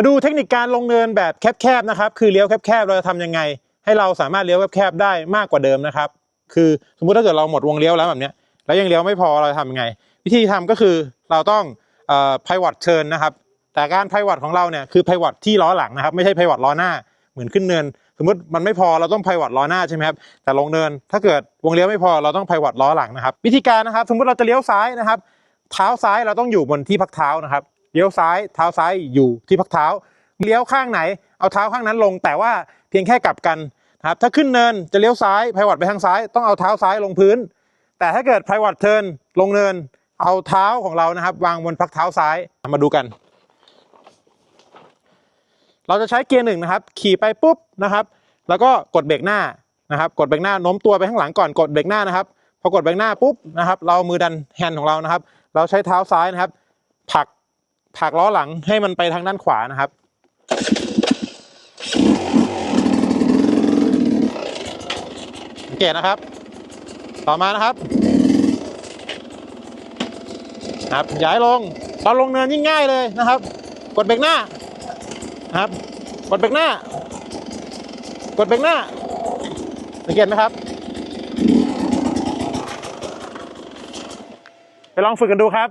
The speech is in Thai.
มาดูเทคนิคการลงเนินแบบแคบๆนะครับคือเลี้ยวแคบๆเราจะทำยังไง ให้เราสามารถเลี้ยวแคบๆได้มากกว่าเดิมนะครับ คือสมมุติถ้าเกิดเราหมดวงเลี้ยวแล้วแบบนี้แล้วยังเลี้ยวไม่พอเราจะทำยังไง วิธีทำก็คือเราต้องเอ่อ pivot turn นะครับ แต่การ pivot ของเราเนี่ยคือ pivot ที่ล้อหลังนะครับ ไม่ใช่ pivot ล้อหน้าเหมือนขึ้นเนิน สมมติมันไม่พอเราต้อง pivot ล้อหน้าใช่ไหมครับแต่ลงเนิน ถ้าเกิดวงเลี้ยวไม่พอเราต้อง pivot ล้อหลังนะครับ วิธีการนะครับ สมมติเราจะเลี้ยวซ้ายนะครับ เท้าซ้ายเราต้องอยู่บนที่พักเท้านะครับ เลี้ยวซ้ายเท้าซ้ายอยู่ที่พักเท้า เลี้ยวข้างไหนเอาเท้าข้างนั้นลง แต่ว่าเพียงแค่กลับกันนะครับถ้าขึ้นเนินจะเลี้ยวซ้ายไพวอตไปทางซ้ายต้องเอาเท้าซ้ายลงพื้น แต่ถ้าเกิดไพวอตเทินลงเนินเอาเท้าของเรานะครับ วางบนพักเท้าซ้ายมาดูกัน เราจะใช้เกียร์หนึ่งนะครับ ขี่ไปปุ๊บนะครับ แล้วก็กดเบรกหน้านะครับ กดเบรกหน้าโน้มตัวไปข้างหลังก่อนกดเบรกหน้านะครับพอกดเบรกหน้าปุ๊บนะครับ เราเอามือดันแฮนด์ของเรานะครับ เราใช้เท้าซ้ายนะครับผลัก ผลักล้อหลังให้มันไปทางด้านขวานะครับ สังเกตนะครับ ต่อมานะครับครับย้ายลงตอนลงเนินยิ่งง่ายเลยนะครับ กดเบรกหน้านะครับ กดเบรกหน้า กดเบรกหน้า สังเกตไหมครับ ไปลองฝึกกันดูครับ